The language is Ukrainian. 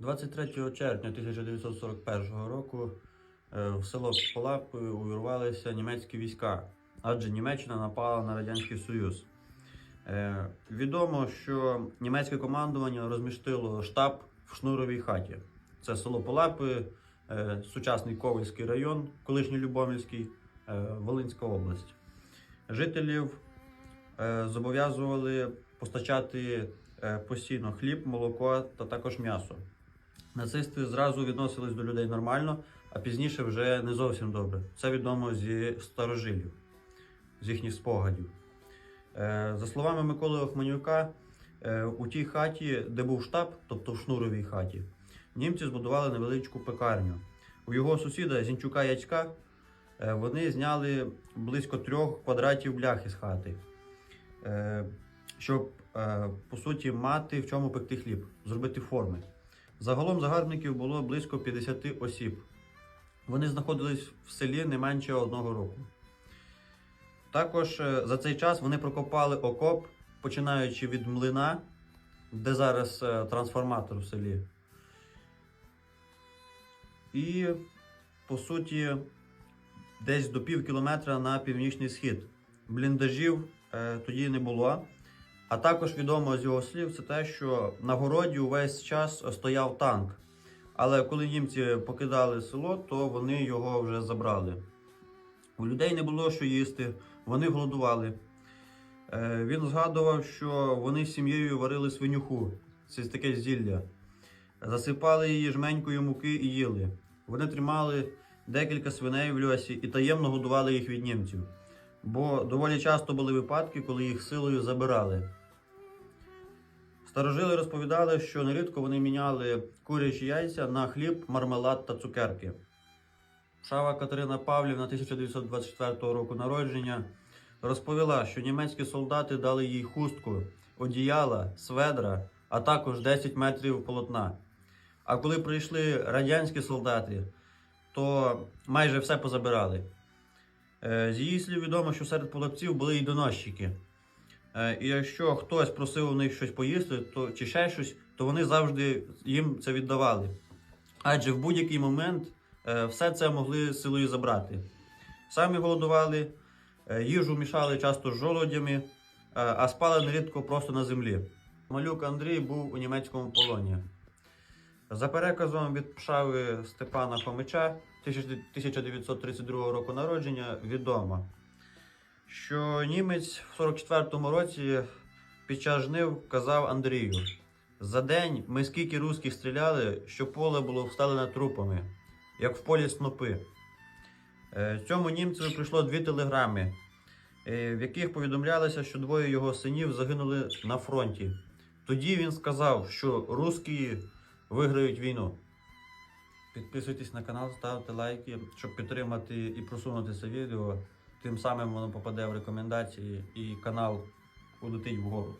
23 червня 1941 року е, в село Полапи увірвалися німецькі війська, адже Німеччина напала на Радянський Союз. Е, Відомо, що німецьке командування розмістило штаб в Шнуровій хаті. Це село Полапи, е, сучасний Ковальський район, колишній Любомльський, Волинська область. Жителів зобов'язували постачати постійно хліб, молоко та також м'ясо. Нацисти зразу відносились до людей нормально, а пізніше вже не зовсім добре. Це відомо зі старожилів, з їхніх спогадів. Е, За словами Миколи Охманюка, е, у тій хаті, де був штаб, тобто в шнуровій хаті, німці збудували невеличку пекарню. У його сусіда Зінчука Яцька е, вони зняли близько трьох квадратів бляхи з хати, щоб по суті мати в чому пекти хліб, зробити форми. Загалом загарбників було близько 50 осіб. Вони знаходились в селі не менше одного року. Також е, за цей час вони прокопали окоп, починаючи від млина, де зараз е, трансформатор в селі. І, по суті, десь до пів кілометра на північний схід. Бліндажів е, тоді не було. А також відомо з його слів це те, що на городі увесь час стояв танк. Але коли німці покидали село, то вони його вже забрали. У людей не було що їсти, вони голодували. Е, Він згадував, що вони з сім'єю варили свинюху, це таке зілля. Засипали її жменькою муки і їли. Вони тримали декілька свиней в льосі і таємно годували їх від німців. Бо доволі часто були випадки, коли їх силою забирали. Старожили розповідали, що нерідко вони міняли курячі яйця на хліб, мармелад та цукерки. Шава Катерина Павлівна 1924 року народження розповіла, що німецькі солдати дали їй хустку, одіяла, сведра, а також 10 метрів полотна. А коли прийшли радянські солдати, то майже все позабирали. Е, З її слів відомо, що серед половців були і доносчики. Е, І якщо хтось просив у них щось поїсти, то чи ще щось, то вони завжди їм це віддавали. Адже в будь-який момент е, все це могли силою забрати. Самі голодували, е, їжу мішали часто з жолодями, а спали нерідко просто на землі. Малюк Андрій був у німецькому полоні. За переказом від Пшави Степана Фомича 1932 року народження відомо, що німець в 44-му році під час жнив казав Андрію: за день ми скільки русських стріляли, що поле було всталене трупами, як в полі снопи. Е, Цьому німцеві прийшло дві телеграми, е, в яких повідомлялося, що двоє його синів загинули на фронті. Тоді він сказав, що русські виграють війну. Підписуйтесь на канал, ставте лайки, щоб підтримати і просунути це відео. Тим самим воно попаде в рекомендації і канал улетить вгору.